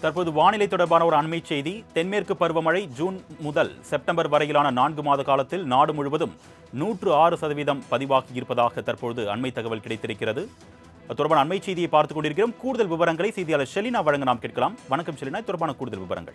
தற்போது வானிலை தொடர்பான ஒரு அண்மை செய்தி. தென்மேற்கு பருவமழை ஜூன் முதல் செப்டம்பர் வரையிலான நான்கு மாத காலத்தில் நாடு முழுவதும் நூற்று ஆறு சதவீதம் பதிவாகி இருப்பதாக தற்பொழுது அண்மை தகவல் கிடைத்திருக்கிறது. தொடர்பான அண்மை செய்தியை பார்த்துக் கொண்டிருக்கிறோம். கூடுதல் விவரங்களை செய்தியாளர் ஷெலினா வழங்க நாம் கேட்கலாம். வணக்கம் ஷெலினா தொடர்பான கூடுதல் விவரங்கள்.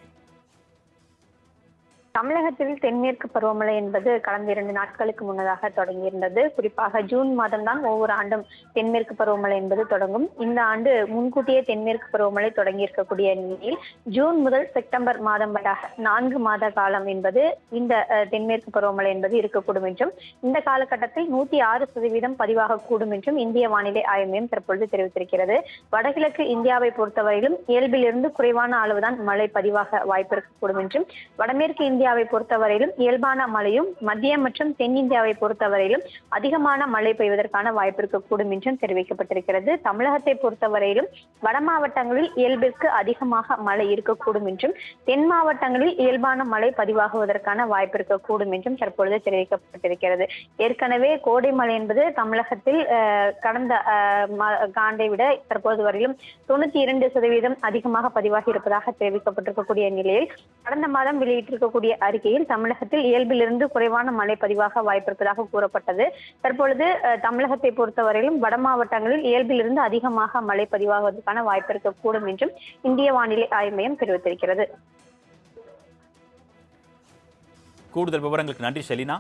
தமிழகத்தில் தென்மேற்கு பருவமழை என்பது கடந்த இரண்டு நாட்களுக்கு முன்னதாக தொடங்கியிருந்தது. குறிப்பாக ஜூன் மாதம்தான் ஒவ்வொரு ஆண்டும் தென்மேற்கு பருவமழை என்பது தொடங்கும். இந்த ஆண்டு முன்கூட்டியே தென்மேற்கு பருவமழை தொடங்கி இருக்கக்கூடிய நிலையில் ஜூன் முதல் செப்டம்பர் மாதம் வராக நான்கு மாத காலம் என்பது இந்த தென்மேற்கு பருவமழை என்பது இருக்கக்கூடும் என்றும் இந்த காலகட்டத்தில் நூத்தி ஆறு சதவீதம் பதிவாகக்கூடும் என்றும் இந்திய வானிலை ஆய்வு மையம் தற்பொழுது தெரிவித்திருக்கிறது. வடகிழக்கு இந்தியாவை பொறுத்தவரையிலும் இயல்பிலிருந்து குறைவான அளவுதான் மழை பதிவாக வாய்ப்பு இருக்கக்கூடும் என்றும் வடமேற்கு இந்தியா இந்தியாவை பொறுத்தவரையிலும் இயல்பான மழையும் மத்திய மற்றும் தென்னிந்தியாவை பொறுத்தவரையிலும் அதிகமான மழை பெய்வதற்கான வாய்ப்பு இருக்கக்கூடும் என்றும் தெரிவிக்கப்பட்டிருக்கிறது. தமிழகத்தை பொறுத்தவரையிலும் வட மாவட்டங்களில் இயல்பிற்கு அதிகமாக மழை இருக்கக்கூடும் என்றும் தென் மாவட்டங்களில் இயல்பான மழை பதிவாகுவதற்கான வாய்ப்பு இருக்கக்கூடும் என்றும் தற்பொழுது தெரிவிக்கப்பட்டிருக்கிறது. ஏற்கனவே கோடை மழை என்பது தமிழகத்தில் கடந்த அஹ், ஆண்டை விட தற்போது வரையிலும் தொண்ணூத்தி இரண்டு சதவீதம் அதிகமாக பதிவாகி இருப்பதாக தெரிவிக்கப்பட்டிருக்கக்கூடிய நிலையில் கடந்த மாதம் வெளியிட்டிருக்கக்கூடிய அறிக்கையில் தமிழகத்தில் இயல்பிலிருந்து குறைவான மழை பதிவாக வாய்ப்பிருப்பதாக கூறப்பட்டது. தற்பொழுது தமிழகத்தை பொறுத்தவரையிலும் வட மாவட்டங்களில் இயல்பிலிருந்து அதிகமாக மழை பதிவாகுவதற்கான வாய்ப்பு இருக்கக்கூடும் என்றும் இந்திய வானிலை ஆய்வு மையம் தெரிவித்திருக்கிறது. கூடுதல் விவரங்களுக்கு நன்றி ஷெலினா.